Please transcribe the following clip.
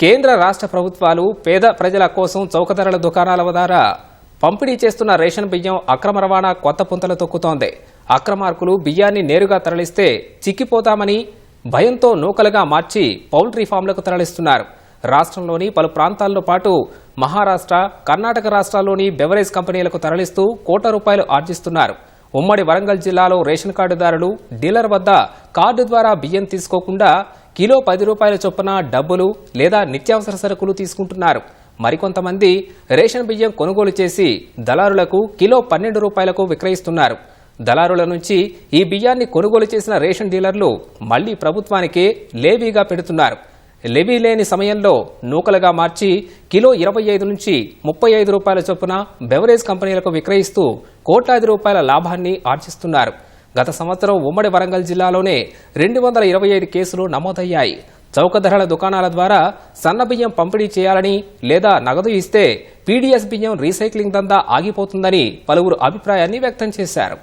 కేంద్ర రాష్ట్ర ప్రభుత్వాలు పేద ప్రజల కోసం చౌకధరల దుకాణాల ద్వారా పంపిణీ చేస్తున్న రేషన్ బియ్యం అక్రమ రవాణా కొత్త పుంతలు తొక్కుతోంది. అక్రమార్కులు బియ్యాన్ని నేరుగా తరలిస్తే చిక్కిపోతామని భయంతో నూకలుగా మార్చి పౌల్ట్రీ ఫామ్లకు తరలిస్తున్నారు. రాష్ట్రంలోని పలు ప్రాంతాల్లో పాటు మహారాష్ట్ర కర్ణాటక రాష్ట్రాల్లోని బెవరేజ్ కంపెనీలకు తరలిస్తూ కోట్ల రూపాయలు ఆర్జిస్తున్నారు. ఉమ్మడి వరంగల్ జిల్లాలో రేషన్ కార్డుదారులు డీలర్ వద్ద కార్డు ద్వారా బియ్యం తీసుకోకుండా కిలో పది రూపాయల చొప్పున డబ్బులు లేదా నిత్యావసర సరుకులు తీసుకుంటున్నారు. మరికొంతమంది రేషన్ బియ్యం కొనుగోలు చేసి దళారులకు కిలో పన్నెండు రూపాయలకు విక్రయిస్తున్నారు. దళారుల నుంచి ఈ బియ్యాన్ని కొనుగోలు చేసిన రేషన్ డీలర్లు మళ్ళీ ప్రభుత్వానికే లేవీగా పెడుతున్నారు. లెవీ లేని సమయంలో నూకలుగా మార్చి కిలో ఇరవై ఐదు నుంచి ముప్పై ఐదు రూపాయల చొప్పున బెవరేజ్ కంపెనీలకు విక్రయిస్తూ కోట్లాది రూపాయల లాభాన్ని ఆర్జిస్తున్నారు. గత సంవత్సరం ఉమ్మడి వరంగల్ జిల్లాలోనే రెండు వందల ఇరవై ఐదు కేసులు నమోదయ్యాయి. చౌక ధరల దుకాణాల ద్వారా సన్న బియ్యం పంపిణీ చేయాలని లేదా నగదు ఇస్తే పీడీఎస్ బియ్యం రీసైక్లింగ్ దందా ఆగిపోతుందని పలువురు అభిప్రాయాన్ని వ్యక్తం చేశారు.